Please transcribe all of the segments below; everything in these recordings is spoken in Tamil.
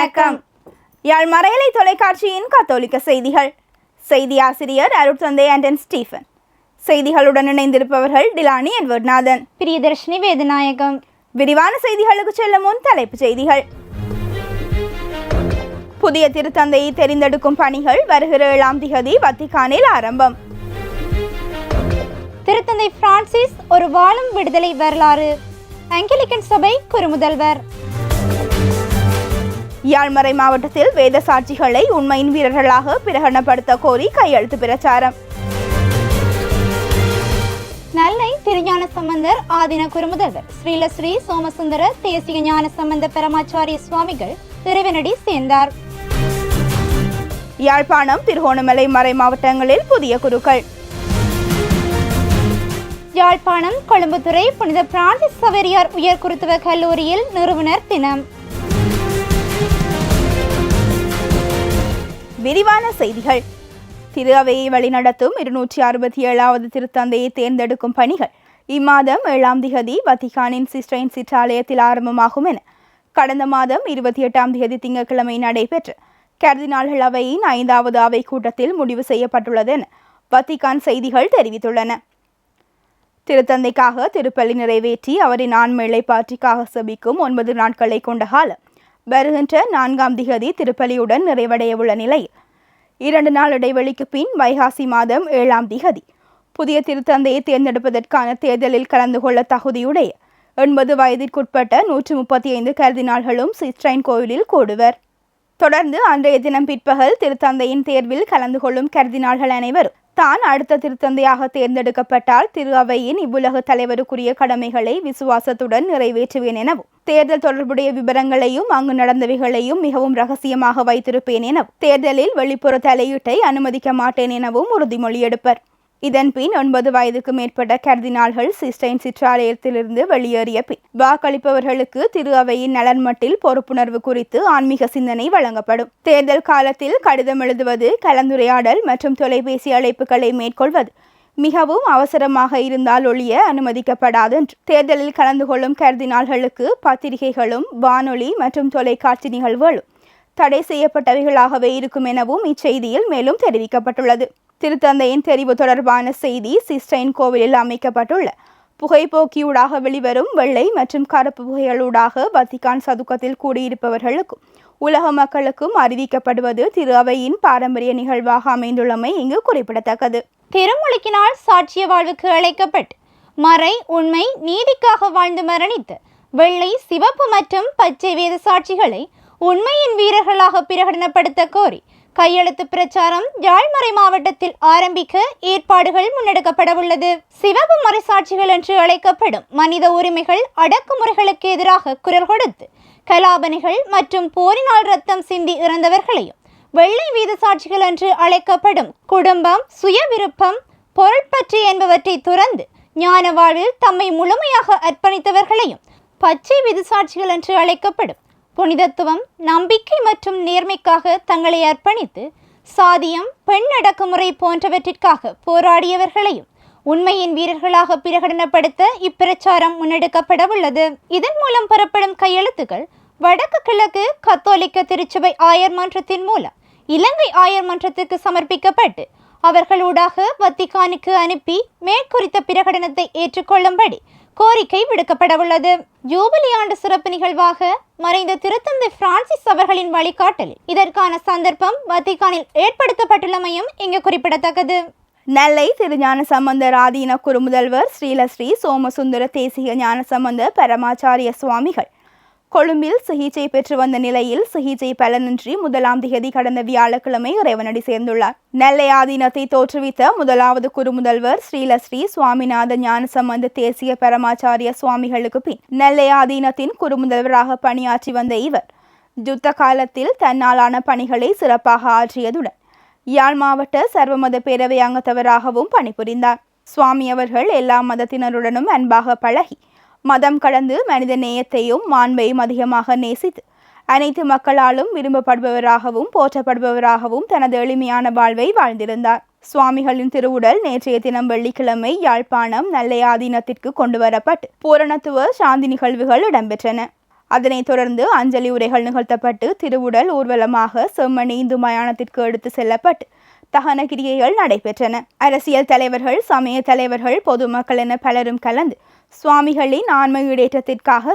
வணக்கம். யாழ் மறையலை தொலைக்காட்சியின் கத்தோலிக்க செய்திகள். செய்தி ஆசிரியர் அருட்தந்தை ஆண்டன் ஸ்டீஃபன். செய்திகளுடன் இணைந்திருப்பவர்கள் டிலானி எட்வர்ட்நாதன். பிரியதர்ஷினி வேதநாயகம். விரிவான செய்திகளுக்கு செல்லும் முன் தலைப்புச் செய்திகள். புதிய திருத்தந்தையை தெரிந்தெடுக்கும் பணிகள் வருகிற ஏழாம் திகதி வத்திக்கானில் ஆரம்பம். திருத்தந்தை பிரான்சிஸ் ஒரு வாழும் விடுதலை வரலாறு. ஆங்கிலிக்கன் சபை குறுமுதல்வர். யாழ்மறை மாவட்டத்தில் வேத சாட்சிகளை உண்மையின் வீரர்களாக பிரகடனப்படுத்த கோரி கையெழுத்து பிரச்சாரம். நல்லை திருஞான சம்பந்தர் ஆதின குறுமுதல்வர் ஸ்ரீலஸ்ரீ சோமசுந்தர தேசிக ஞான சம்பந்த பரமாச்சாரிய சுவாமிகள் இறைவனடி சேர்ந்தார். யாழ்ப்பாணம் திருகோணமலை மறை மாவட்டங்களில் புதிய குருக்கள். யாழ்ப்பாணம் கொழும்புத்துறை புனித பிரான்சிஸ் சவேரியார் உயர் குருத்துவ கல்லூரியில் நிறுவனர் தினம். விரிவான செய்திகள். திரு அவையை வழிநடத்தும் இருநூற்றி அறுபத்தி ஏழாவது திருத்தந்தையை தேர்ந்தெடுக்கும் பணிகள் இம்மாதம் ஏழாம் திகதி வத்திகானின் சிஸ்டைன் சிற்றாலயத்தில் ஆரம்பமாகும் என கடந்த மாதம் இருபத்தி எட்டாம் திகதி திங்கட்கிழமை நடைபெற்ற கர்தினால்கள் அவையின் ஐந்தாவது அவை கூட்டத்தில் முடிவு செய்யப்பட்டுள்ளது என வத்திகான் செய்திகள் தெரிவித்துள்ளன. திருத்தந்தைக்காக திருப்பலி நிறைவேற்றி அவரின் ஆண்மேளை பாற்றிக்காக செபிக்கும் ஒன்பது நாட்களை கொண்ட காலம் வருகின்ற நான்காம் திகதி திருப்பலியுடன் நிறைவடையவுள்ள நிலை. இரண்டு நாள் இடைவெளிக்கு பின் வைகாசி மாதம் ஏழாம் திகதி. புதிய திருத்தந்தையை தேர்ந்தெடுப்பதற்கான தேர்தலில் கலந்து கொள்ள தகுதியுடைய எண்பது வயதிற்குட்பட்ட நூற்று முப்பத்தி ஐந்து கருதினாள்களும் சிஸ்டைன் கோவிலில் கூடுவர். தொடர்ந்து அன்றைய தினம் பிற்பகல் திருத்தந்தையின் தேர்வில் கலந்து கொள்ளும் கருதினாள்கள் அனைவரும் தான் அடுத்த திருத்தந்தையாக தேர்ந்தெடுக்கப்பட்டால் திரு அவையின் இவ்வுலக தலைவருக்குரிய கடமைகளை விசுவாசத்துடன் நிறைவேற்றுவேன் எனவும் தேர்தல் தொடர்புடைய விவரங்களையும் அங்கு நடந்தவைகளையும் மிகவும் ரகசியமாக வைத்திருப்பேன் எனவும் தேர்தலில் வெளிப்புற தலையீட்டை அனுமதிக்க மாட்டேன் எனவும் உறுதிமொழி எடுப்பர். இதன்பின் ஒன்பது வயதுக்கு மேற்பட்ட கர்தினால்கள் சிஸ்டைன் சிற்றாலயத்திலிருந்து வெளியேறிய பின் வாக்களிப்பவர்களுக்கு திரு அவையின் நலன் மட்டில் பொறுப்புணர்வு குறித்து ஆன்மீக சிந்தனை வழங்கப்படும். தேர்தல் காலத்தில் கடிதம் எழுதுவது கலந்துரையாடல் மற்றும் தொலைபேசி அழைப்புகளை மேற்கொள்வது மிகவும் அவசரமாக இருந்தால் ஒழிய அனுமதிக்கப்படாதென்று தேர்தலில் கலந்து கொள்ளும் கர்தினால்களுக்கு பத்திரிகைகளும் வானொலி மற்றும் தொலைக்காட்சி நிகழ்வுகளும் தடை செய்யப்பட்டவைகளாகவே இருக்கும் எனவும் இச்செய்தியில் மேலும் தெரிவிக்கப்பட்டுள்ளது. திருத்தந்தையின் தெரிவு தொடர்பான செய்தி சிஸ்டைன் கோவிலில் அமைக்கப்பட்டுள்ள புகைப்போக்கியூடாக வெளிவரும் வெள்ளை மற்றும் கருப்பு புகைகளூடாக வத்திகான் சதுக்கத்தில் கூடியிருப்பவர்களுக்கும் உலக மக்களுக்கும் அறிவிக்கப்படுவது திரு அவையின் பாரம்பரிய நிகழ்வாக அமைந்துள்ளமை இங்கு குறிப்பிடத்தக்கது. திருமுழுக்கினால் சாட்சிய வாழ்வுக்கு அழைக்கப்பட்டு மறை உண்மை நீதிக்காக வாழ்ந்து மரணித்து வெள்ளை சிவப்பு மற்றும் பச்சை வேத சாட்சிகளை உண்மையின் வீரர்களாக பிரகடனப்படுத்த கோரி கையெழுத்து பிரச்சாரம் யாழ்மறை மாவட்டத்தில் ஆரம்பிக்க ஏற்பாடுகள் முன்னெடுக்கப்பட உள்ளது சிவப்பு மறைசாட்சிகள் என்று அழைக்கப்படும் மனித உரிமைகள் அடக்குமுறைகளுக்கு எதிராக குரல் கொடுத்து கலாபணிகள் மற்றும் போரினால் ரத்தம் சிந்தி இறந்தவர்களையும் வெள்ளை வீத சாட்சிகள் என்று அழைக்கப்படும் குடும்பம் சுய விருப்பம் பொருட்பற்று என்பவற்றை துறந்து ஞான வாழ்வில் தம்மை முழுமையாக அர்ப்பணித்தவர்களையும் பச்சை விதுசாட்சிகள் என்று அழைக்கப்படும் புனிதத்துவம் நம்பிக்கை மற்றும் நேர்மைக்காக தங்களை அர்ப்பணித்து சாதியம் பெண் அடக்குமுறை போன்றவற்றிற்காக போராடியவர்களையும் உண்மையின் வீரர்களாக பிரகடனப்படுத்த இப்பிரச்சாரம் முன்னெடுக்கப்பட உள்ளது. இதன் மூலம் பெறப்படும் கையெழுத்துக்கள் வடக்கு கிழக்கு கத்தோலிக்க திருச்சபை ஆயர் மன்றத்தின் மூலம் இலங்கை ஆயர் மன்றத்துக்கு சமர்ப்பிக்கப்பட்டு அவர்களூடாக வத்திகானுக்கு அனுப்பி மேற்குறித்த பிரகடனத்தை ஏற்றுக்கொள்ளும்படி கோரிக்கை விடுக்கப்படவுள்ளது. ஜூபிலி ஆண்டு சிறப்பு நிகழ்வாக மறைந்த திருத்தந்தை பிரான்சிஸ் அவர்களின் வழிகாட்டல் இதற்கான சந்தர்ப்பம் வத்திகானில் ஏற்படுத்தப்பட்டுள்ளமையும் இங்கு குறிப்பிடத்தக்கது. நெல்லை திருஞான சம்பந்தர் ஆதீன குறுமுதல்வர் ஸ்ரீலஸ்ரீ சோமசுந்தர தேசிக ஞான சம்பந்த பரமாச்சாரிய சுவாமிகள் கொழும்பில் சிகிச்சை பெற்று வந்த நிலையில் சிகிச்சை பலனின்றி முதலாம் திகதி கடந்த வியாழக்கிழமை இறைவனடி சேர்ந்துள்ளார். நெல்லை ஆதீனத்தை தோற்றுவித்த முதலாவது குருமுதல்வர் ஸ்ரீலஸ்ரீ சுவாமிநாத ஞானசம்பந்த தேசிய பரமாச்சாரிய சுவாமிகளுக்கு பின் நெல்லை ஆதீனத்தின் குருமுதல்வராக பணியாற்றி வந்த இவர் யுத்த காலத்தில் தன்னாலான பணிகளை சிறப்பாக ஆற்றியதுடன் யாழ் மாவட்ட சர்வமத பேரவை அங்கத்தவராகவும் பணிபுரிந்தார். சுவாமி அவர்கள் எல்லா மதத்தினருடனும் அன்பாக பழகி மதம் கடந்து மனித நேயத்தையும் மாண்பையும் அதிகமாக நேசித்து அனைத்து மக்களாலும் விரும்பப்படுபவராகவும் போற்றப்படுபவராகவும் தனது எளிமையான வாழ்வை வாழ்ந்திருந்தார். சுவாமிகளின் திருவுடல் நேற்றைய தினம் வெள்ளிக்கிழமை யாழ்ப்பாணம் நல்லையாதீனத்திற்கு கொண்டு வரப்பட்டு பூரணத்துவ சாந்தி நிகழ்வுகள் இடம்பெற்றன. அதனைத் தொடர்ந்து அஞ்சலி உரைகள் நிகழ்த்தப்பட்டு திருவுடல் ஊர்வலமாக செம்மணி இந்து மயானத்திற்கு எடுத்து செல்லப்பட்டு தகன கிரியைகள் நடைபெற்றன. அரசியல் தலைவர்கள் சமய தலைவர்கள் பொதுமக்கள் என பலரும் கலந்து சுவாமிகளின் ஆன்ம ஈடேற்றத்திற்காக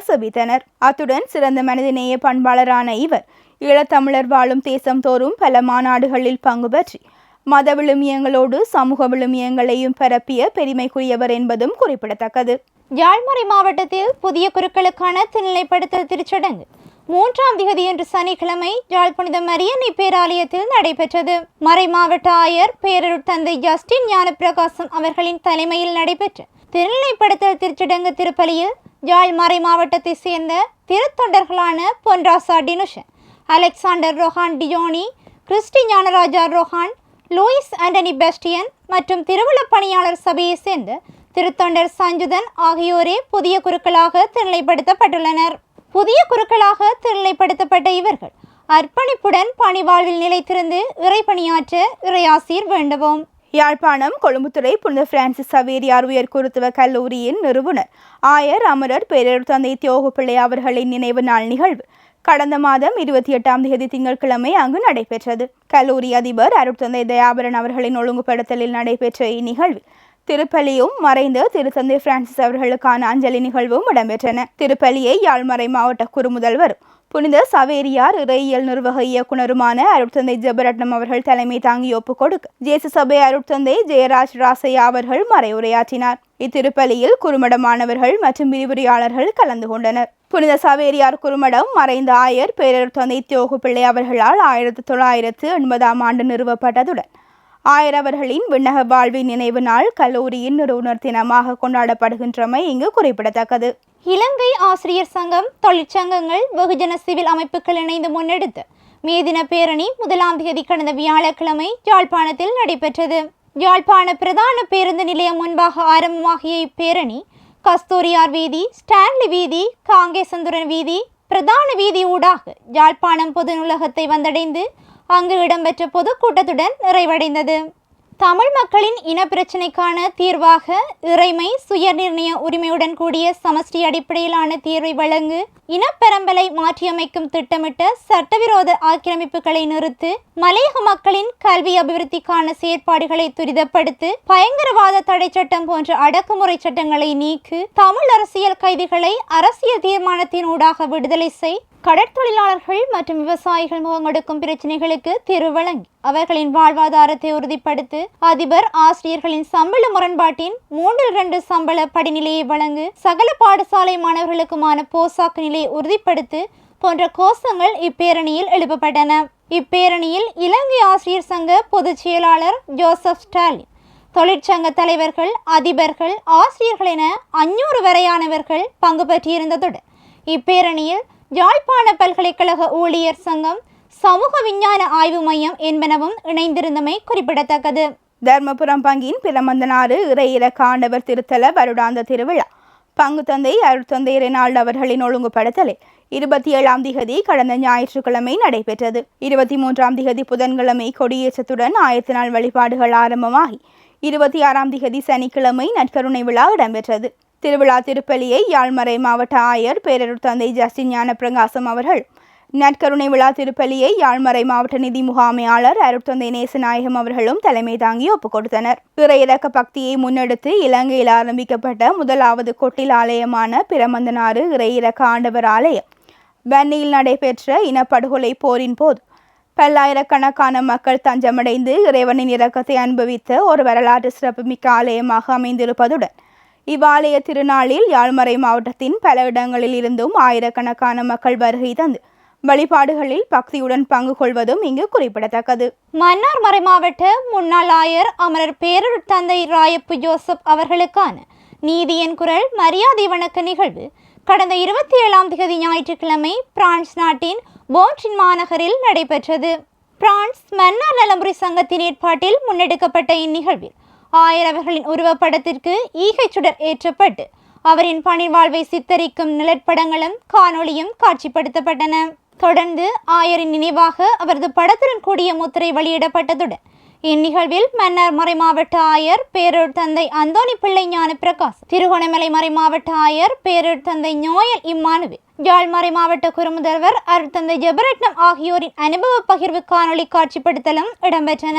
அத்துடன் சிறந்த மனிதநேய பண்பாளரான இவர் ஈழத்தமிழர் வாழும் தேசம் தோறும் பல மாநாடுகளில் பங்கு பற்றி மத விழுமியங்களோடு சமூக விழுமியங்களையும் பரப்பிய பெருமைக்குரியவர் என்பதும் குறிப்பிடத்தக்கது. யாழ்மறை மாவட்டத்தில் புதிய குருக்களுக்கான திருநிலைப்படுத்தல் திருச்சடங்கு மூன்றாம் திகதியன்று சனிக்கிழமை யாழ் புனித மரியன்னை பேராலயத்தில் நடைபெற்றது. மறை மாவட்ட ஆயர் பேரருட் தந்தை ஜஸ்டின் ஞானப்பிரகாசம் அவர்களின் தலைமையில் நடைபெற்ற திருநிலைப்படுத்தல் திருச்சடங்கு திருப்பலியில் யாழ் மறை மாவட்டத்தைச் சேர்ந்த திருத்தொண்டர்களான Ponrasa Dinushan Alexander Rohan Dioni Christy Gnanaraja Rohan Louis Antony Bastian மற்றும் திருவிழப் பணியாளர் சபையைச் சேர்ந்த திருத்தொண்டர் சஞ்சுதன் ஆகியோரே புதிய குருக்களாக திருநிலைப்படுத்தப்பட்டுள்ளனர். புதிய குருக்களாக திருநிலைப்படுத்தப்பட்ட இவர்கள். அர்ப்பணிப்புடன் பணிவாழ்வில் நிலைத்திருந்து இறைப்பணியாற்ற இறையாசீர் வேண்டுவோம். யாழ்ப்பாணம் கொழும்புத்துறை புனித பிரான்சிஸ் சவேரியார் உயர் குருத்துவ கல்லூரியின் நிறுவனர் ஆயர் அமரர் பேரர் தந்தை தியோகப்பிள்ளை அவர்களின் நினைவு நாள் நிகழ்வு. கடந்த மாதம் இருபத்தி எட்டாம் தேதி திங்கட்கிழமை அங்கு நடைபெற்றது. கல்லூரி அதிபர் அருட்தந்தை தயாபரன் அவர்களின் ஒழுங்குபடுத்தலில் நடைபெற்ற இந்நிகழ்வில் திருப்பலியும் மறைந்த திருத்தந்தை பிரான்சிஸ் அவர்களுக்கான அஞ்சலி நிகழ்வும் இடம்பெற்றன. திருப்பலியை யாழ்மறை மாவட்ட குறுமுதல்வர் புனித சவேரியார் இறையியல் நிர்வாக இயக்குனருமான அருட்தந்தை ஜெபரட்னம் அவர்கள் தலைமை தாங்கி ஒப்புக் கொடுக்க ஜேசு சபை அருட்தந்தை ஜெயராஜ் ராசையா அவர்கள் மறைவுரையாற்றினார். இத்திருப்பலியில் குறுமடமானவர்கள் மற்றும் விரிவுரையாளர்கள் கலந்து கொண்டனர். புனித சவேரியார் குறுமடம் மறைந்த ஆயர் பேரருட்தந்தை தியோகு பிள்ளை அவர்களால் ஆயிரத்தி தொள்ளாயிரத்து எண்பதாம் ஆண்டு நிறுவப்பட்டதுடன் ஆயிரவர்களின் விண்ணக வாழ்வின் நினைவு நாள் கல்லூரியின் நிறுவனர் தினமாக கொண்டாடப்படுகின்றமை இங்கு குறிப்பிடத்தக்கது. இலங்கை ஆசிரியர் சங்கம் தொழிற்சங்கங்கள் வெகுஜன சிவில் அமைப்புகள் இணைந்து முன்னெடுத்த மேதின பேரணி முதலாம் தேதி கடந்த வியாழக்கிழமை யாழ்ப்பாணத்தில் நடைபெற்றது. யாழ்ப்பாண பிரதான பேருந்து நிலையம் முன்பாக ஆரம்பமாகிய இப்பேரணி கஸ்தூரியார் வீதி ஸ்டான்லி வீதி காங்கேசந்துரன் வீதி பிரதான வீதி ஊடாக யாழ்ப்பாணம் பொது நூலகத்தை வந்தடைந்து அங்கு இடம்பெற்ற பொதுக்கூட்டத்துடன் நிறைவடைந்தது. தமிழ் மக்களின் இனப்பிரச்சினைக்கான தீர்வாக இறைமை சுயநிர்ணய உரிமையுடன் கூடிய சமஷ்டி அடிப்படையிலான தீர்வை வழங்கு இனப்பெரம்பலை மாற்றியமைக்கும் திட்டமிட்ட சட்டவிரோத ஆக்கிரமிப்புகளை நிறுத்து மலையக மக்களின் கல்வி அபிவிருத்திக்கான செயற்பாடுகளை துரிதப்படுத்து பயங்கரவாத தடை சட்டம் போன்ற அடக்குமுறை சட்டங்களை நீக்கு தமிழ் அரசியல் கைதிகளை அரசியல் தீர்மானத்தின் ஊடாக விடுதலை செய் கடற்தொழிலாளர்கள் மற்றும் விவசாயிகள் முகங்கொடுக்கும் பிரச்சனைகளுக்கு தீர்வு வழங்கி அவர்களின் வாழ்வாதாரத்தை உறுதிப்படுத்து அதிபர் ஆசிரியர்களின் சம்பள முரண்பாட்டின் மூன்றில் இரண்டு சம்பள படிநிலையை வழங்கு சகல பாடசாலை மாணவர்களுக்குமான போசாக்கு நிலையை உறுதிப்படுத்து போன்ற கோஷங்கள் இப்பேரணியில் எழுப்பப்பட்டன. இப்பேரணியில் இலங்கை ஆசிரியர் சங்க பொதுச் செயலாளர் ஜோசப் ஸ்டாலின் தொழிற்சங்க தலைவர்கள் அதிபர்கள் ஆசிரியர்கள் என அஞ்சூறு வரையானவர்கள் பங்கு பெற்றிருந்ததுடன் இப்பேரணியில் யாழ்ப்பாண பல்கலைக்கழக ஊழியர் சங்கம் சமூக விஞ்ஞான ஆய்வு மையம் என்பனவும் இணைந்திருந்தமை குறிப்பிடத்தக்கது. தர்மபுரம் பங்கின் பிரமந்தனாறு இறையில காண்டவர் திருத்தல வருடாந்த திருவிழா. பங்கு தந்தை அருட்தந்தை ரெனால்டு அவர்களின் ஒழுங்குபடுத்தலில் இருபத்தி ஏழாம் திகதி கடந்த ஞாயிற்றுக்கிழமை நடைபெற்றது. இருபத்தி மூன்றாம் திகதி புதன்கிழமை கொடியேற்றத்துடன் ஆயத்த நாள் வழிபாடுகள் ஆரம்பமாகி இருபத்தி ஆறாம் திகதி சனிக்கிழமை நற்கருணை விழா இடம்பெற்றது. திருவிழா திருப்பலியை யாழ்மறை மாவட்ட ஆயர் பேரருட் தந்தை ஜஸ்டின் ஞானப்பிரகாசம் அவர்கள் நற்கருணை விழா திருப்பலியை யாழ்மறை மாவட்ட நிதி முகாமையாளர் அருட்தந்தை நேசநாயகம் அவர்களும் தலைமை தாங்கி ஒப்புக் கொடுத்தனர். இறையிறக்க பக்தியை முன்னெடுத்து இலங்கையில் ஆரம்பிக்கப்பட்ட முதலாவது கொட்டில் ஆலயமான பிரமந்தனாறு இறையிறக்க ஆண்டவர் ஆலயம் வன்னியில் நடைபெற்ற இனப்படுகொலை போரின் போது பல்லாயிரக்கணக்கான மக்கள் தஞ்சமடைந்து இறைவனின் இறக்கத்தை அனுபவித்த ஒரு வரலாற்று சிறப்புமிக்க ஆலயமாக அமைந்திருப்பதுடன் இவ்வாலய திருநாளில் யாழ்மறை மாவட்டத்தின் பல இடங்களில் இருந்தும் ஆயிரக்கணக்கான மக்கள் வருகை தந்து வழிபாடுகளில் பக்தியுடன் பங்கு கொள்வதும் இங்கு குறிப்பிடத்தக்கது. மன்னார் மறைமாவட்ட முன்னாள் ஆயர் அமரர் பேரர் தந்தை ராயப்பு ஜோசப் அவர்களுக்கான நீதியின் குரல் மரியாதை வணக்க நிகழ்வு. கடந்த இருபத்தி ஏழாம் தேதி ஞாயிற்றுக்கிழமை பிரான்ஸ் நாட்டின் போன்றின் மாநகரில் நடைபெற்றது. பிரான்ஸ் மன்னார் நலமுறை சங்கத்தின் ஏற்பாட்டில் முன்னெடுக்கப்பட்ட இந்நிகழ்வில் ஆயர் அவர்களின் உருவப்படத்திற்கு ஈகை சுடர் ஏற்றப்பட்டு அவரின் பணிவாழ்வை சித்தரிக்கும் நிழற்படங்களும் காணொளியும் காட்சிப்படுத்தப்பட்டன. தொடர்ந்து ஆயரின் நினைவாக அவரது படத்துடன் கூடிய முத்திரை வெளியிடப்பட்டதுடன் இந்நிகழ்வில் மன்னார் மறைமாவட்ட ஆயர் பேரூர் தந்தை அந்தோணி பிள்ளை ஞான பிரகாஷ் திருகோணமலை மறைமாவட்ட ஆயர் பேரூர் தந்தை நோயல் இம்மானுவே யாழ் மறைமாவட்ட குறுமுதல்வர் அருட்தந்தை ஜெபரட்னம் ஆகியோரின் அனுபவ பகிர்வு காணொளி காட்சிப்படுத்தலும் இடம்பெற்றன.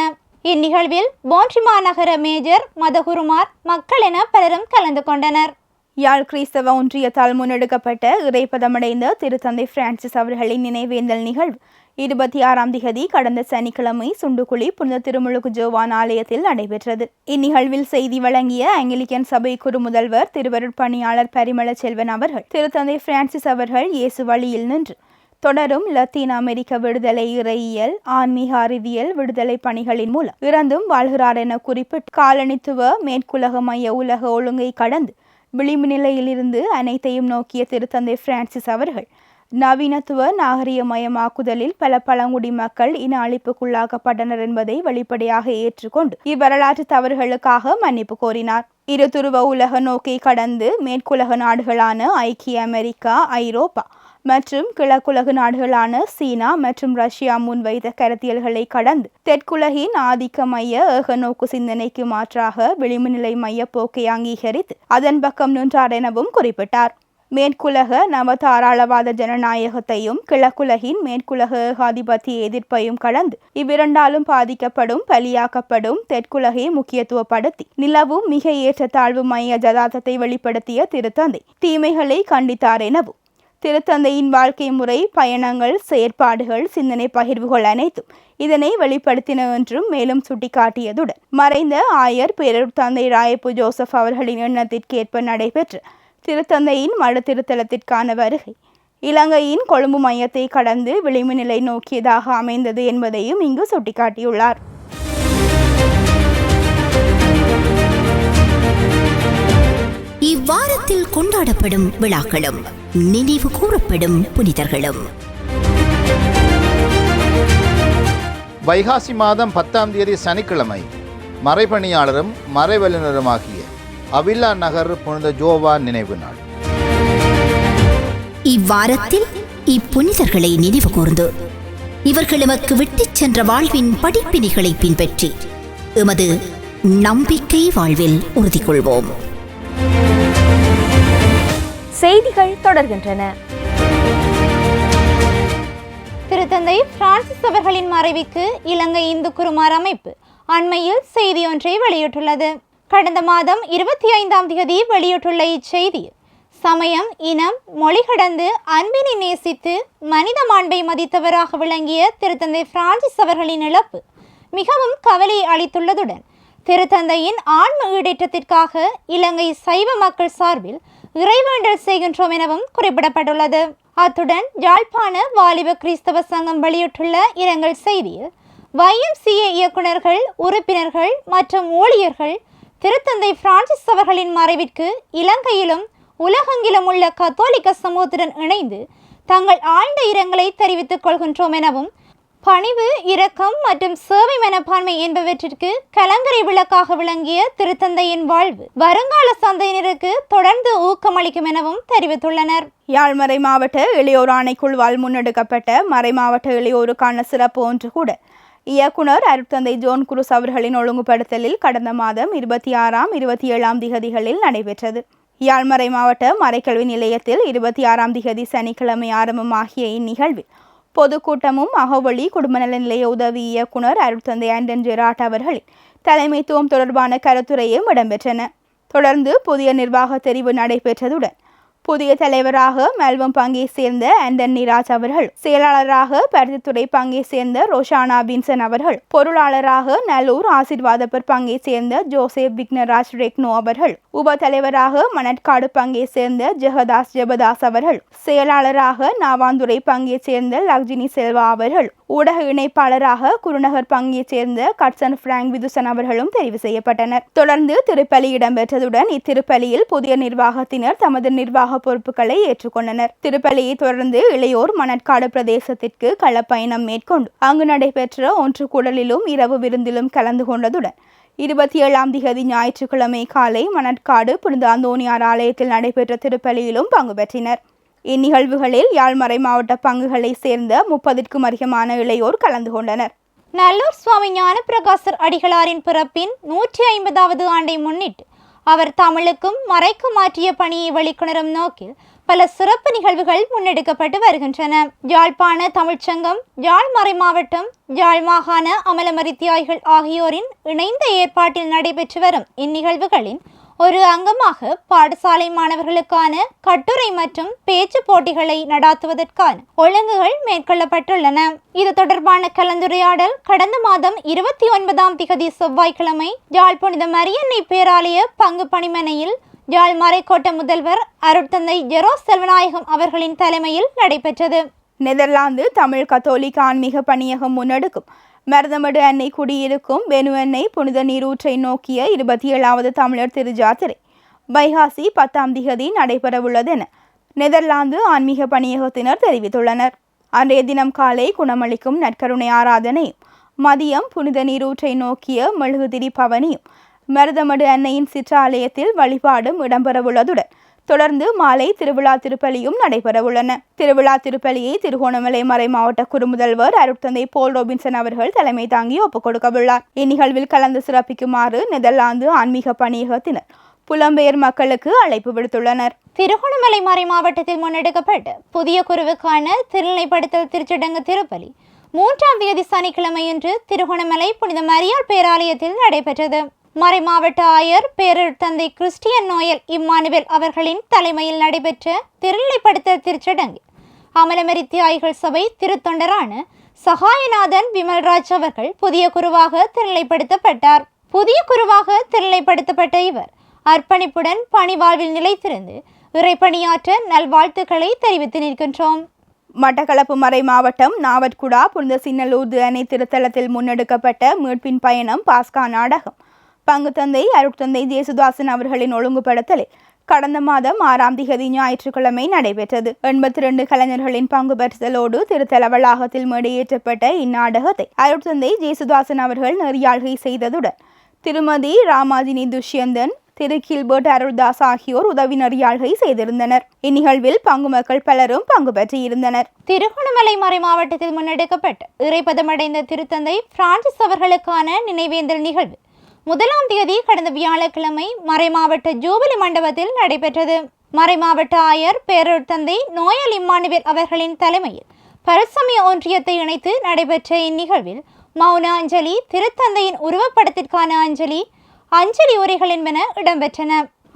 இந்நிகழ்வில் போன்ட்ரி மாநகர மேஜர் மதகுருமார் மக்கள் என பலரும் கலந்து கொண்டனர். யாழ் கிறிஸ்தவ ஒன்றியத்தால் முன்னெடுக்கப்பட்ட இறைப்பதமடைந்த திருத்தந்தை பிரான்சிஸ் அவர்களின் நினைவேந்தல் நிகழ்வு இருபத்தி ஆறாம் திகதி கடந்த சனிக்கிழமை சுண்டுக்குழி புனித திருமுழுக்கு ஜோவான் ஆலயத்தில் நடைபெற்றது. இந்நிகழ்வில் செய்தி வழங்கிய ஆங்கிலிக்கன் சபை குறுமுதல்வர் திருவருட்பணியாளர் பரிமள செல்வன் அவர்கள் திருத்தந்தை பிரான்சிஸ் அவர்கள் இயேசு வழியில் நின்று தொடரும் லத்தீன் அமெரிக்க விடுதலை இறையியல் ஆன்மீக அறிவியல் விடுதலை பணிகளின் மூலம் இறந்தும் வாழ்கிறார் என குறிப்பிட்டு காலனித்துவ மேற்குலக மைய உலக ஒழுங்கை கடந்து விளிம்பு நிலையிலிருந்து அனைத்தையும் நோக்கிய திருத்தந்தை பிரான்சிஸ் அவர்கள் நவீனத்துவ நாகரிகமயமாக்குதலில் பல பழங்குடி மக்கள் இன அழிப்புக்குள்ளாக்கப்பட்டனர் என்பதை வெளிப்படையாக ஏற்றுக்கொண்டு இவ்வரலாற்று தவறுகளுக்காக மன்னிப்பு கோரினார். இருதுருவ உலக நோக்கை கடந்து மேற்குலக நாடுகளான ஐக்கிய அமெரிக்கா ஐரோப்பா மற்றும் கிழக்குலகு நாடுகளான சீனா மற்றும் ரஷ்யா முன்வைத்த கருத்தியல்களை கடந்து தெற்குலகின் ஆதிக்க மைய ஏக நோக்கு சிந்தனைக்கு மாற்றாக விளிம்புநிலை மைய போக்கை அங்கீகரித்து அதன் பக்கம் நின்றார் எனவும் குறிப்பிட்டார். மேற்குலக நவதாராளவாத ஜனநாயகத்தையும் கிழக்குலகின் மேற்குலக ஏகாதிபத்திய எதிர்ப்பையும் கடந்து இவ்விரண்டாலும் பாதிக்கப்படும் பலியாக்கப்படும் தெற்குலகை முக்கியத்துவப்படுத்தி நிலவும் மிக ஏற்ற தாழ்வு மைய ஜதார்த்தத்தை வெளிப்படுத்திய திருத்தந்தை தீமைகளை கண்டித்தார் எனவும் திருத்தந்தையின் வாழ்க்கை முறை பயணங்கள் செயற்பாடுகள் சிந்தனை பகிர்வுகள் அனைத்தும் இதனை வெளிப்படுத்தின என்றும் மேலும் சுட்டிக்காட்டியதுடன் மறைந்த ஆயர் பேரூர் தந்தை ராயப்பு ஜோசப் அவர்களின் எண்ணத்திற்கேற்ப நடைபெற்ற திருத்தந்தையின் மறு திருத்தலத்திற்கான வருகை இலங்கையின் கொழும்பு மையத்தை கடந்து விளிம்பு நிலை நோக்கியதாக அமைந்தது என்பதையும் இங்கு சுட்டிக்காட்டியுள்ளார். இவ்வாரத்தில் கொண்டாடப்படும் விழாக்களும் நினைவு கூறப்படும் புனிதர்களும். வைகாசி மாதம் பத்தாம் தேதி சனிக்கிழமை மறைபணியாளரும் மறைவல்லுநருமாகிய அவில்லா நகர் புனித ஜோவா நினைவு நாள். இவ்வாரத்தில் இப்புனிதர்களை நினைவு கூர்ந்து இவர்கள் எமக்கு விட்டுச் சென்ற வாழ்வின் படிப்பினைகளை பின்பற்றி எமது நம்பிக்கை வாழ்வில் உறுதி கொள்வோம் செய்திகள் தொடர்கின்றன. திருத்தந்தை பிரான்சிஸ் அவர்களின் மறைவுக்கு இலங்கை இந்து குருமார் அமைப்பு அண்மையில் செய்தி ஒன்றை வெளியிட்டுள்ளது. கடந்த மாதம் இருபத்தி ஐந்தாம் தேதி வெளியிட்டுள்ள இச்செய்தியில் சமயம் இனம் மொழி கடந்து அன்பினை நேசித்து மனித மாண்பை மதித்தவராக விளங்கிய திருத்தந்தை பிரான்சிஸ் அவர்களின் இழப்பு மிகவும் கவலையை அளித்துள்ளதுடன் திருத்தந்தையின் ஆன்ம ஈடேற்றத்திற்காக இலங்கை சைவ மக்கள் சார்பில் இறைவேண்டல் செய்கின்றோம் எனவும் குறிப்பிடப்பட்டுள்ளது. அத்துடன் யாழ்ப்பாண வாலிப கிறிஸ்தவ சங்கம் வெளியிட்டுள்ள இரங்கல் செய்தியில் வைஎம்சிஏ இயக்குனர்கள் உறுப்பினர்கள் மற்றும் ஊழியர்கள் திருத்தந்தை பிரான்சிஸ் அவர்களின் மறைவிற்கு இலங்கையிலும் உலகெங்கிலும் உள்ள கத்தோலிக்க சமூகத்துடன் இணைந்து தங்கள் ஆழ்ந்த இரங்கலை தெரிவித்துக் கொள்கின்றோம் எனவும் பணிவு இரக்கம் மற்றும் சேவை மனப்பான்மை என்பவற்றிற்கு கலங்கரை விளக்காக விளங்கிய திருத்தந்தையின் வாழ்வு வருங்கால சந்தையினருக்கு தொடர்ந்து ஊக்கமளிக்கும் எனவும் தெரிவித்துள்ளனர். யாழ்மறை மாவட்ட இளையோர் ஆணைக்குழுவால் முன்னெடுக்கப்பட்ட மறைமாவட்ட இளையோருக்கான சிறப்பு ஒன்று கூட. இயக்குனர் அருட்தந்தை ஜோன் குருஸ் அவர்களின் ஒழுங்குபடுத்தலில் கடந்த மாதம் இருபத்தி ஆறாம் இருபத்தி ஏழாம் திகதிகளில் நடைபெற்றது. யாழ்மறை மாவட்ட மறைக்கல்வி நிலையத்தில் இருபத்தி ஆறாம் திகதி சனிக்கிழமை ஆரம்பமாகிய இந்நிகழ்வில் பொதுக்கூட்டமும் அகவழி குடும்பநல நிலைய உதவி இயக்குனர் அருட்தந்தை ஆண்டன் ஜெராட் அவர்களின் தலைமைத்துவம் தொடர்பான கருத்துரையும் இடம்பெற்றன. தொடர்ந்து புதிய நிர்வாக தெரிவு நடைபெற்றதுடன் புதிய தலைவராக மெல்வம் பங்கை சேர்ந்த ஆண்டன் நிராஜ் அவர்கள் செயலாளராக பருத்தித்துறை பங்கை சேர்ந்த ரோஷானா வின்சன் அவர்கள் பொருளாளராக நல்லூர் ஆசிர்வாதப்பர் பங்கை சேர்ந்த ஜோசப் விக்னராஜ் ரெக்னோ அவர்கள் உப தலைவராக மணற்காடு பங்கை சேர்ந்த ஜெகதாஸ் ஜெபதாஸ் அவர்கள் செயலாளராக நாவாந்துறை பங்கை சேர்ந்த லக்ஜினி செல்வா அவர்கள் ஊடக இணைப்பாளராக குருநகர் பங்கை சேர்ந்த கட்சன் பிராங்க் விதுசன் அவர்களும் தெரிவு செய்யப்பட்டனர். தொடர்ந்து திருப்பலி இடம்பெற்றதுடன் இத்திருப்பலியில் புதிய நிர்வாகத்தினர் தமது நிர்வாக பொறுப்புகளை ஏற்றுக்கொண்டனர். திருப்பலியை தொடர்ந்து இளையோர் மணற்காடு பிரதேசத்திற்கு களப்பயணம் மேற்கொண்டு அங்கு நடைபெற்ற ஒன்று கூடலிலும் இரவு விருந்திலும் கலந்து கொண்டதுடன் இருபத்தி ஏழாம் திகதி ஞாயிற்றுக்கிழமை காலை மணற்காடு புனித அந்தோனியார் ஆலயத்தில் நடைபெற்ற திருப்பலியிலும் பங்கு பெற்றினர். இந்நிகழ்வுகளில் யாழ்மறை மாவட்ட பங்குகளை சேர்ந்த முப்பதிற்கும் அதிகமான இளையோர் கலந்து கொண்டனர். நல்லூர் சுவாமி ஞானப்பிரகாசர் அடிகளாரின் பிறப்பின் நூற்றி ஐம்பதாவது ஆண்டை முன்னிட்டு அவர் தமிழுக்கும் மறைக்கும் மாற்றிய பணியை வெளிக்கொணரும் நோக்கில் பல சிறப்பு நிகழ்வுகள் முன்னெடுக்கப்பட்டு வருகின்றன. யாழ்ப்பாண தமிழ்ச்சங்கம் யாழ் மறை மாவட்டம் யாழ் மாகாண அமலமரி தியாய்கள் ஆகியோரின் இணைந்த ஏற்பாட்டில் நடைபெற்று வரும் இந்நிகழ்வுகளின் ஒரு அங்கமாக பாடசாலை மாணவர்களுக்கான கட்டுரை மற்றும் பேச்சு போட்டிகளை நடாத்துவதற்கான ஒழுங்குகள் மேற்கொள்ளப்பட்டுள்ளன. இது தொடர்பான கலந்துரையாடல் கடந்த மாதம் இருபத்தி ஒன்பதாம் திகதி செவ்வாய்க்கிழமை யாழ் புனித மரியன்னை பேராலய பங்கு பணிமனையில் யாழ் மறைக்கோட்டை முதல்வர் அருட்தந்தை ஜெரோ செல்வநாயகம் அவர்களின் தலைமையில் நடைபெற்றது. நெதர்லாந்து தமிழ் கத்தோலிக்க ஆன்மீக பணியகம் முன்னெடுக்கும் மருதமடு அன்னை குடியிருக்கும் பெனு அன்னை புனித நீரூற்றை நோக்கிய இருபத்தி ஏழாவது தமிழர் திருஜாத்திரை. வைகாசி பத்தாம் திகதி நடைபெறவுள்ளது என நெதர்லாந்து ஆன்மீக பணியகத்தினர் தெரிவித்துள்ளனர். அன்றைய தினம் காலை குணமளிக்கும் நற்கருணை ஆராதனையும் மதியம் புனித நீரூற்றை நோக்கிய மெழுகுதிரி பவனியும் மருதமடு அன்னையின் சிற்றாலயத்தில் வழிபாடும் இடம்பெறவுள்ளதுடன் தொடர்ந்து மாலை திருவிழா திருப்பலியும் நடைபெறவுள்ளன. திருவிழா திருப்பலியை திருகோணமலை மறை மாவட்ட குறுமுதல்வர் அருட்தந்தை போல் ரோபின்சன் அவர்கள் தலைமை தாங்கி ஒப்புக் கொடுக்கவுள்ளார். இந்நிகழ்வில் கலந்து சிறப்பிக்குமாறு நெதர்லாந்து ஆன்மீக பணியகத்தினர் புலம்பெயர் மக்களுக்கு அழைப்பு விடுத்துள்ளனர். திருகோணமலை மறை மாவட்டத்தில் முன்னெடுக்கப்பட்ட புதிய குருவுக்கான திருநிலைப்படுத்தல் திருச்சடங்கு திருப்பலி மூன்றாம் தேதி சனிக்கிழமையன்று திருகோணமலை புனித மரியாள் பேராலயத்தில் நடைபெற்றது. மறைமாவட்ட ஆயர் பேரர் தந்தை கிறிஸ்டியன் நோயல் இம்மானுவேல் அவர்களின் தலைமையில் நடைபெற்ற திருநிலைப்படுத்தல் திருச்சடங்கு. அமலமரி தியாய்கள் சபை திருத்தொண்டரான சகாயநாதன் விமல்ராஜ் அவர்கள் புதிய குருவாக திருநிலைப்படுத்தப்பட்டார் புதிய குருவாக திருநிலைப்படுத்தப்பட்ட இவர் அர்ப்பணிப்புடன் பணிவாழ்வில் நிலைத்திருந்து இறைப்பணியாற்ற நல்வாழ்த்துக்களை தெரிவித்து நிற்கின்றோம். மட்டக்களப்பு மறை மாவட்டம் நாவட்குடா புனித சின்னலூர் அணை திருத்தலத்தில் முன்னெடுக்கப்பட்ட மீட்பின் பயணம் பாஸ்கா நாடகம். பங்குத்தந்தை அருட்தந்தை ஜேசுதாசன் அவர்களின் ஒழுங்குபடுத்தலில் கடந்த மாதம் ஆறாம் திகதி ஞாயிற்றுக்கிழமை நடைபெற்றது. எண்பத்தி ரெண்டு கலைஞர்களின் பங்கு பெற்றதலோடு திருத்தல வளாகத்தில் மேடையேற்றப்பட்ட இந்நாடகத்தை அருட்தந்தை ஜேசுதாசன் அவர்கள் நெறியாள்கை செய்ததுடன் திருமதி ராமாஜினி துஷ்யந்தன் திரு கில்பர்ட் அருள்தாஸ் ஆகியோர் உதவி நெறியாள்கை செய்திருந்தனர். இந்நிகழ்வில் பங்கு மக்கள் பலரும் பங்கு பெற்றிருந்தனர். திருகோணமலை மறை மாவட்டத்தில் முன்னெடுக்கப்பட்ட இறைப்பதமடைந்த திருத்தந்தை பிரான்சிஸ் அவர்களுக்கான நினைவேந்தல் நிகழ்வு முதலாம் தேதி கடந்த வியாழக்கிழமை மறைமாவட்ட ஜூபிலி மண்டபத்தில் நடைபெற்றது. மறைமாவட்ட ஆயர் பேரூர் தந்தை நோயல் இம்மானுவேல் அவர்களின் தலைமையில் பரசமய ஒன்றியத்தை இணைத்து நடைபெற்ற இந்நிகழ்வில் மௌன அஞ்சலி திருத்தந்தையின் உருவப்படத்திற்கான அஞ்சலி அஞ்சலி உரைகள் என்பன இடம்பெற்றன.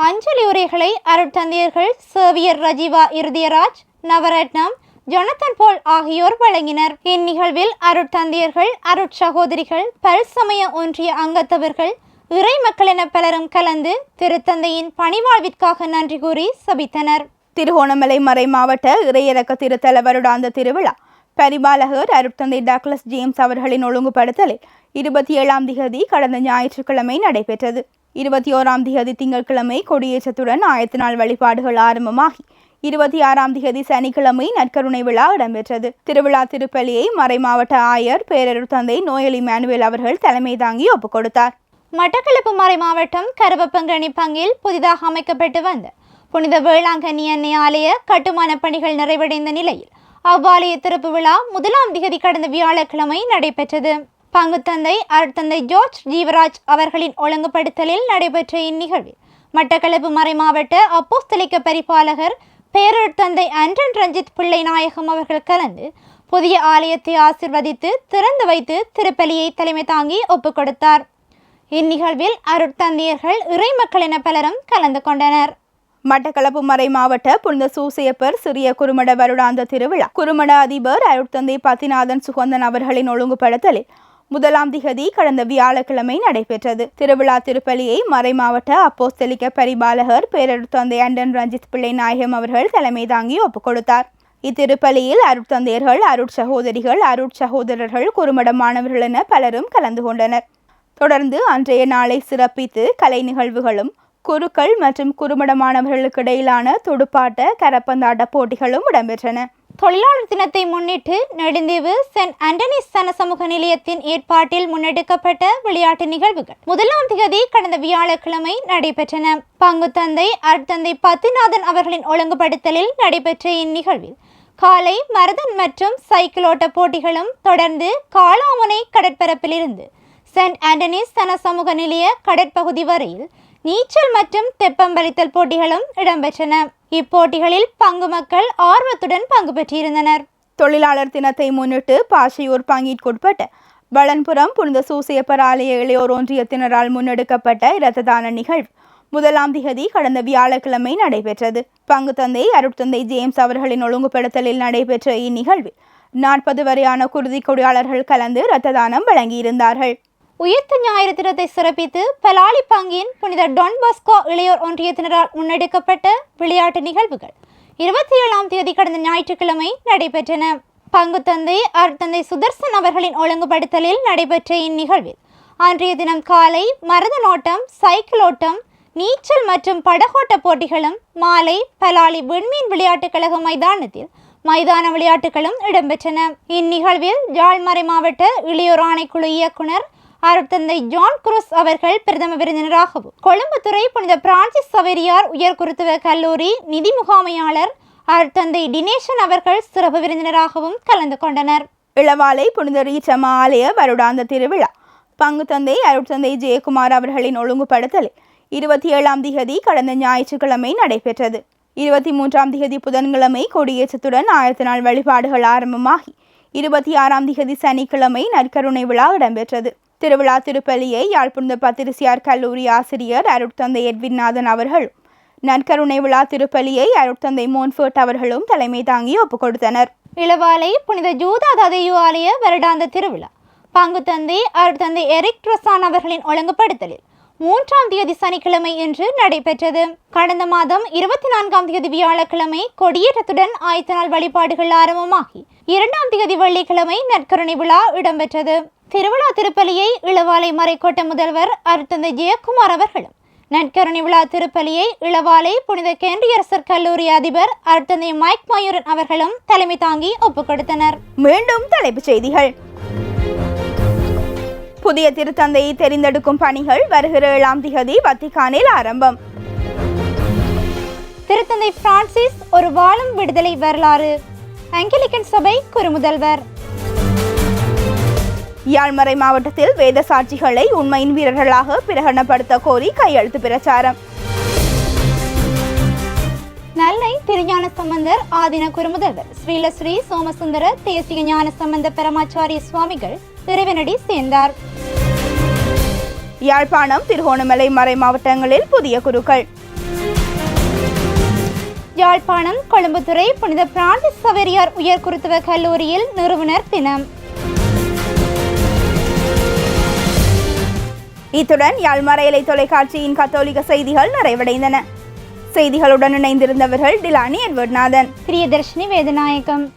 அஞ்சலி உரைகளை அருட்தந்தையர்கள் Xavier Rajeeva Irudayaraj Navaratnam Jonathan Paul ஆகியோர் வழங்கினர். இந்நிகழ்வில் அருட்தந்தையர்கள் அருட்சகோதரிகள் பல்சமய ஒன்றிய அங்கத்தவர்கள் இறை மக்கள் என பலரும் கலந்து திருத்தந்தையின் பணிவாழ்விற்காக நன்றி கூறி சபித்தனர். திருகோணமலை மறை மாவட்ட இறையிறக்க திருத்தல வருடாந்த திருவிழா பரிபாலகர் அருட்தந்தை டாக்லஸ் ஜேம்ஸ் அவர்களின் ஒழுங்குபடுத்தலில் இருபத்தி ஏழாம் திகதி கடந்த ஞாயிற்றுக்கிழமை நடைபெற்றது. இருபத்தி ஓராம் திகதி திங்கட்கிழமை கொடியேற்றத்துடன் ஆயத்த நாள் வழிபாடுகள் ஆரம்பமாகி இருபத்தி ஆறாம் திகதி சனிக்கிழமை நற்கருணை விழா இடம்பெற்றது. திருவிழா திருப்பலியை மறைமாவட்ட ஆயர் பேரரு தந்தை நோயலி மேனுவேல் அவர்கள் தலைமை தாங்கி ஒப்புக் கொடுத்தார். மட்டக்களப்பு மறை மாவட்டம் கரவப்பங்கனி பங்கில் புதிதாக அமைக்கப்பட்டு வந்த புனித வேளாங்கண்ணி அன்னை ஆலய கட்டுமான பணிகள் நிறைவடைந்த நிலையில் அவ்வாலய திறப்பு விழா முதலாம் திகதி கடந்த வியாழக்கிழமை நடைபெற்றது. பங்குத்தந்தை அருட்தந்தை ஜோர்ஜ் ஜீவராஜ் அவர்களின் ஒழுங்குபடுத்தலில் நடைபெற்ற இந்நிகழ்வில் மட்டக்களப்பு மறை மாவட்ட அப்போஸ்தலிக்க பரிபாலகர் பேரருட்தந்தை அன்றன் ரஞ்சித் பிள்ளை நாயகம் அவர்கள் கலந்து புதிய ஆலயத்தை ஆசிர்வதித்து திறந்து வைத்து திருப்பலியை தலைமை தாங்கி ஒப்புக் கொடுத்தார். இந்நிகழ்வில் அருட்தந்தையர்கள் இறைமக்கள் என பலரும் கலந்து கொண்டனர். மட்டக்களப்பு மறை மாவட்ட புனித சூசையப்பர் சிறிய குறுமட வருடாந்த திருவிழா. குறுமட அதிபர் அருட்தந்தை பத்திநாதன் சுகந்தன் அவர்களின் ஒழுங்குபடுத்தலில் முதலாம் திகதி கடந்த வியாழக்கிழமை நடைபெற்றது. திருவிழா திருப்பலியை மறை மாவட்ட அப்போஸ்தலிக்க பரிபாலகர் பேரருட்தந்தை அண்டன் ரஞ்சித் பிள்ளை நாயகம் அவர்கள் தலைமை தாங்கி ஒப்புக் கொடுத்தார். இத்திருப்பலியில் அருட்தந்தையர்கள் அருட்சகோதரிகள் அருட்சகோதரர்கள் குறுமட மாணவர்கள் என பலரும் கலந்து கொண்டனர். தொடர்ந்து அன்றைய நாளை சிறப்பித்து கலை நிகழ்வுகளும் குருக்கள் மற்றும் குறுமடமானவர்களுக்கு இடையிலான துடுப்பாட்ட கரப்பந்தாட்ட போட்டிகளும் இடம்பெற்றன. தொழிலாளர் தினத்தை முன்னிட்டு நெடுந்தீவு சென்ட் ஆண்டனிஸ் சன சமூக நிலையத்தின் ஏற்பாட்டில் முன்னெடுக்கப்பட்ட விளையாட்டு நிகழ்வுகள். முதலாம் திகதி கடந்த வியாழக்கிழமை நடைபெற்றன. பங்குத்தந்தை அர்த்தந்தை பத்திநாதன் அவர்களின் ஒழுங்குபடுத்தலில் நடைபெற்ற இந்நிகழ்வில் காலை மரதன் மற்றும் சைக்கிள் ஓட்ட போட்டிகளும் தொடர்ந்து காளாமுனை கடற்பரப்பிலிருந்து சென்ட் ஆண்டனிஸ் சன சமூக நிலைய கடற்பகுதி வரையில் நீச்சல் மற்றும் தெப்பம்பளித்தல் போட்டிகளும் இடம்பெற்றன. இப்போட்டிகளில் பங்கு மக்கள் ஆர்வத்துடன் பங்கு பெற்றிருந்தனர். தொழிலாளர் தினத்தை முன்னிட்டு பாஷையூர் பங்கிற்குட்பட்ட பலன்புரம் புனித சூசியப்பர் ஆலய இளையோர் ஒன்றியத்தினரால் முன்னெடுக்கப்பட்ட இரத்த தான நிகழ்வு முதலாம் திகதி கடந்த வியாழக்கிழமை நடைபெற்றது. பங்கு தந்தை அருட்தந்தை ஜேம்ஸ் அவர்களின் ஒழுங்குபடுத்தலில் நடைபெற்ற இந்நிகழ்வில் நாற்பது வரையான குருதி கொடியாளர்கள் கலந்து இரத்த தானம் வழங்கியிருந்தார்கள். உயிர்த்த ஞாயிறு தினத்தை சிறப்பித்து பலாலி பங்கின் புனித டொன் பாஸ்கோ இளையோர் ஒன்றியத்தினரால் முன்னெடுக்கப்பட்ட விளையாட்டு நிகழ்வுகள். இருபத்தி ஏழாம் தேதி கடந்த ஞாயிற்றுக்கிழமை நடைபெற்றன. பங்கு தந்தை அருட்தந்தை சுதர்சன் அவர்களின் ஒழுங்குபடுத்தலில் நடைபெற்ற இந்நிகழ்வில் அன்றைய தினம் காலை மரத நோட்டம் சைக்கிள் ஓட்டம் நீச்சல் மற்றும் படகோட்ட போட்டிகளும் மாலை பலாலி விண்மீன் விளையாட்டுக் கழக மைதானத்தில் மைதான விளையாட்டுகளும் இடம்பெற்றன. இந்நிகழ்வில் ஜாழ்மறை மாவட்ட இளையோர் ஆணைக்குழு இயக்குனர் அருட்தந்தை ஜான் குரூஸ் அவர்கள் பிரதம விருந்தினராகவும் கொழும்புத்துறை புனித பிரான்சிஸ் சவேரியார் உயர் குருத்துவ கல்லூரி நிதி முகாமையாளர் அருட்தந்தை டினேஷன் அவர்கள் சிறப்பு விருந்தினராகவும் கலந்து கொண்டனர். இளவாலை புனித ரீச்சம்மா ஆலய வருடாந்த திருவிழா பங்கு தந்தை அருட்தந்தை ஜெயக்குமார் அவர்களின் ஒழுங்குபடுத்தல் இருபத்தி ஏழாம் திகதி கடந்த ஞாயிற்றுக்கிழமை நடைபெற்றது. இருபத்தி மூன்றாம் திகதி புதன்கிழமை கொடியேற்றத்துடன் ஆயிரத்தி நாள் வழிபாடுகள் ஆரம்பமாகி இருபத்தி ஆறாம் திகதி சனிக்கிழமை நற்கருணை விழா இடம்பெற்றது. திருவிழா திருப்பலியை யாழ்ப்புணர்ந்த பத்திரிசியார் கல்லூரி ஆசிரியர் அருட்தந்தை எட்வின்நாதன் அவர்களும் நற்கருணை விழா திருப்பலியை அருட்தந்தை மோன்ஃபர்ட் அவர்களும் தலைமை தாங்கி ஒப்புக் கொடுத்தனர். இளவாலை புனித ஜூதா ததையு ஆலய வருடாந்த திருவிழா பங்கு தந்தை அருட்தந்தை எரிக் ட்ரசான் அவர்களின் ஒழுங்குபடுத்தலில் மூன்றாம் தேதி சனிக்கிழமை இன்று நடைபெற்றது. கடந்த மாதம் இருபத்தி நான்காம் தேதி வியாழக்கிழமை கொடியேற்றத்துடன் ஆயத்த நாள் வழிபாடுகள் ஆரம்பமாகி இரண்டாம் தேதி வெள்ளிக்கிழமை நற்கருணை விழா இடம்பெற்றது. திருவிழா திருப்பலியை இளவாலை மறைக்கோட்ட முதல்வர் அருட்தந்தை ஜெயக்குமார் அவர்களும் நற்கருணை விழா திருப்பலியை இளவாலை புனித கேந்திரியரசர் கல்லூரி அதிபர் அருட்தந்தை மைக் மயூரன் அவர்களும் தலைமை தாங்கி ஒப்புக் கொடுத்தனர். மீண்டும் தலைப்புச் செய்திகள். புதிய திருத்தந்தையை தெரிந்தெடுக்கும் பணிகள் வருகிற ஏழாம் திகதி வத்திக்கானில் ஆரம்பம். திருத்தந்தை பிரான்சிஸ் ஒரு வாழும் விடுதலை வரலாறு. ஆங்கிலிக்கன் சபை குறுமுதல்வர். யாழ்மறை மாவட்டத்தில் வேத சாட்சிகளை உண்மையின் வீரர்களாக பிரகடனப்படுத்த கோரி கையெழுத்து பிரச்சாரம். நல்லை திருஞான சம்பந்தர் ஆதின குறுமுதல்வர் ஸ்ரீலஸ்ரீ சோமசுந்தர தேசிக ஞான சம்பந்த பரமாச்சாரிய சுவாமிகள் இறைவனடி சேர்ந்தார். யாழ்ப்பாணம் திருகோணமலை மறை மாவட்டங்களில் புதிய குருக்கள். யாழ்ப்பாணம் கொழும்புத்துறை புனித பிரான்சிஸ் சவேரியார் உயர் குருத்துவ கல்லூரியில் நிறுவனர் தினம். இத்துடன் யாழ்மறையலை தொலைக்காட்சியின் கத்தோலிக்க செய்திகள் நிறைவடைந்தன. செய்திகளுடன் இணைந்திருந்தவர்கள் டிலானி எட்வர்ட்நாதன். பிரியதர்ஷினி வேதநாயகம்.